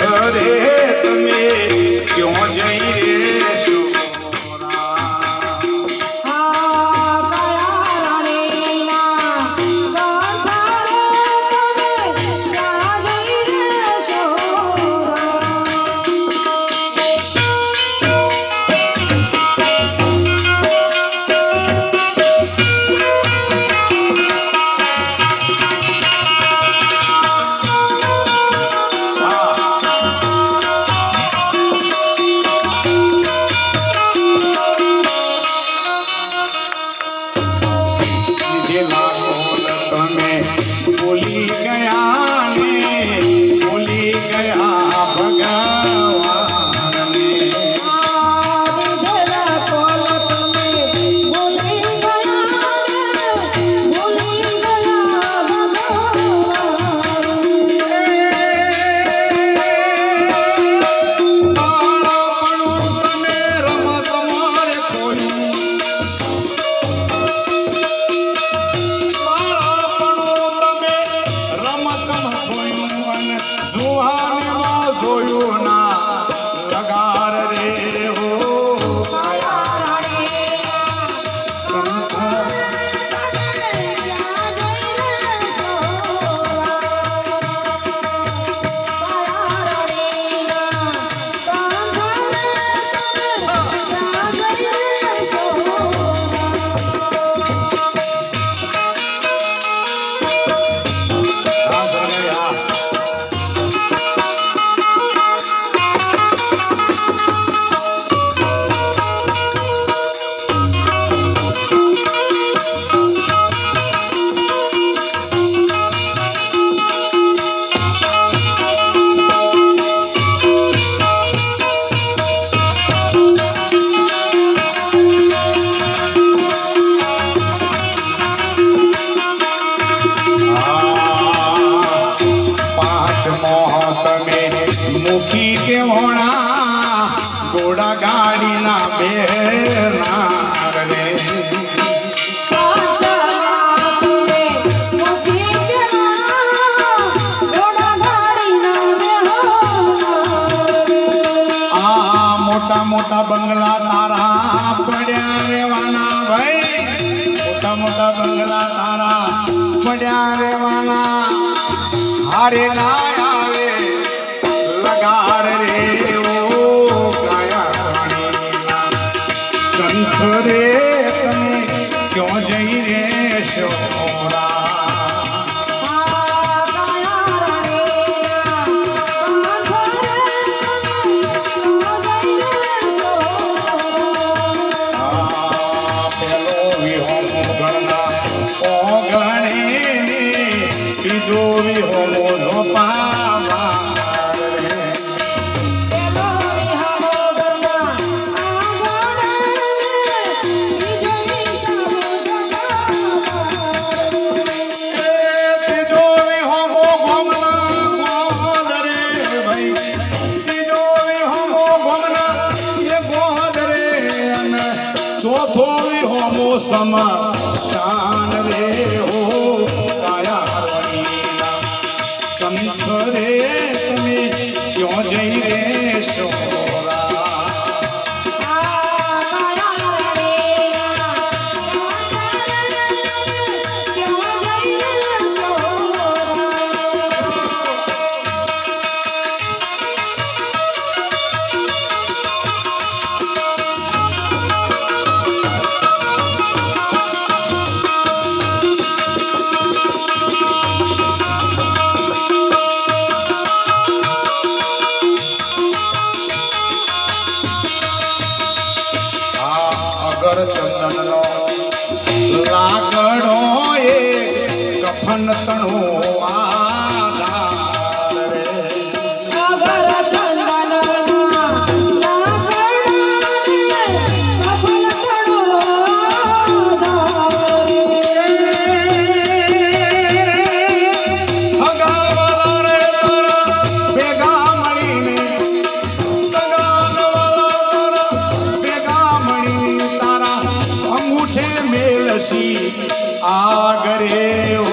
करे तुम्हें क्यों जय કે હોણા ઘોડા ગાડીના બેના રે મોટા મોટા બંગલા તારા પડ્યા રેવાના ભાઈ. મોટા મોટા બંગલા તારા પડ્યા રેવાના હારે ના આવે. ઓગણીની બીજો વિહોલો ઝોપાવા સમા શાન રે હો કાયા સંત રે તમે ક્યાં જઈ રહેશો પર ચંદન લાકડો એ કફન તણ Agareu.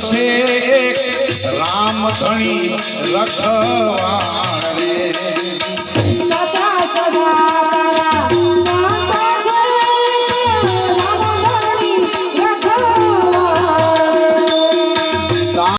છે રામ ધણી રખવાણ